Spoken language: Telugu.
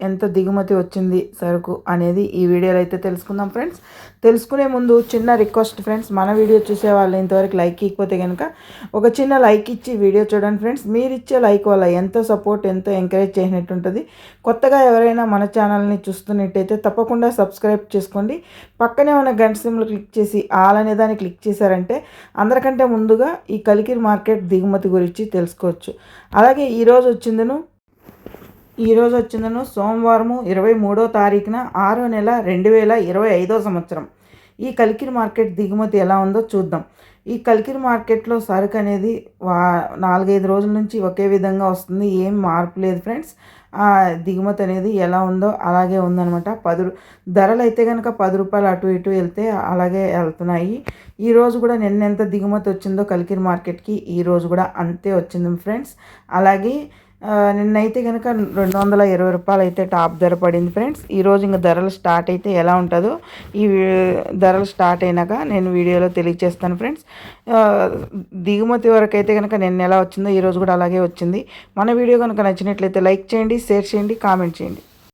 ఎంత దిగుమతి వచ్చింది సరుకు అనేది ఈ వీడియోలో అయితే తెలుసుకుందాం ఫ్రెండ్స్. తెలుసుకునే ముందు చిన్న రిక్వెస్ట్ ఫ్రెండ్స్ మన వీడియో చూసే వాళ్ళు ఇంతవరకు లైక్ ఇకపోతే కనుక ఒక చిన్న లైక్ ఇచ్చి వీడియో చూడండి ఫ్రెండ్స్. మీరు ఇచ్చే లైక్ వల్ల ఎంతో సపోర్ట్ ఎంతో ఎంకరేజ్ చేసినట్టు ఉంటుంది. కొత్తగా ఎవరైనా మన ఛానల్ని చూస్తున్నట్టయితే తప్పకుండా సబ్స్క్రైబ్ చేసుకోండి. పక్కనే ఉన్న గంట సిమ్లు క్లిక్ చేసి ఆల్ అనే దాన్ని క్లిక్ చేశారంటే అందరికంటే ముందుగా ఈ కలికిరి మార్కెట్ దిగుమతి గురించి తెలుసుకోవచ్చు. అలాగే ఈరోజు వచ్చిందను ఈరోజు వచ్చిందను సోమవారము ఇరవై మూడో తారీఖున ఆరో నెల రెండు వేల ఇరవై ఐదో సంవత్సరం. ఈ కలికిరి మార్కెట్ దిగుమతి ఎలా ఉందో చూద్దాం. ఈ కలికిరి మార్కెట్లో సరుకు అనేది వా నాలుగైదు రోజుల నుంచి ఒకే విధంగా వస్తుంది. ఏం మార్పు లేదు ఫ్రెండ్స్. దిగుమతి అనేది ఎలా ఉందో అలాగే ఉందనమాట పది ధరలు అయితే కనుక పది రూపాయలు అటు ఇటు వెళ్తే అలాగే వెళ్తున్నాయి. ఈ రోజు కూడా నిన్న ఎంత దిగుమతి వచ్చిందో కలికిరి మార్కెట్కి ఈ రోజు కూడా అంతే వచ్చింది ఫ్రెండ్స్. అలాగే నిన్నైతే కనుక రెండు వందల ఇరవై రూపాయలు అయితే టాప్ ధర పడింది ఫ్రెండ్స్. ఈరోజు ఇంకా ధరలు స్టార్ట్ అయితే ఎలా ఉంటుందో ఈ ధరలు స్టార్ట్ అయినాక నేను వీడియోలో తెలియజేస్తాను ఫ్రెండ్స్. దిగుమతి వరకు అయితే కనుక నిన్న ఎలా వచ్చిందో ఈరోజు కూడా అలాగే వచ్చింది. మన వీడియో కనుక నచ్చినట్లయితే లైక్ చేయండి షేర్ చేయండి కామెంట్ చేయండి.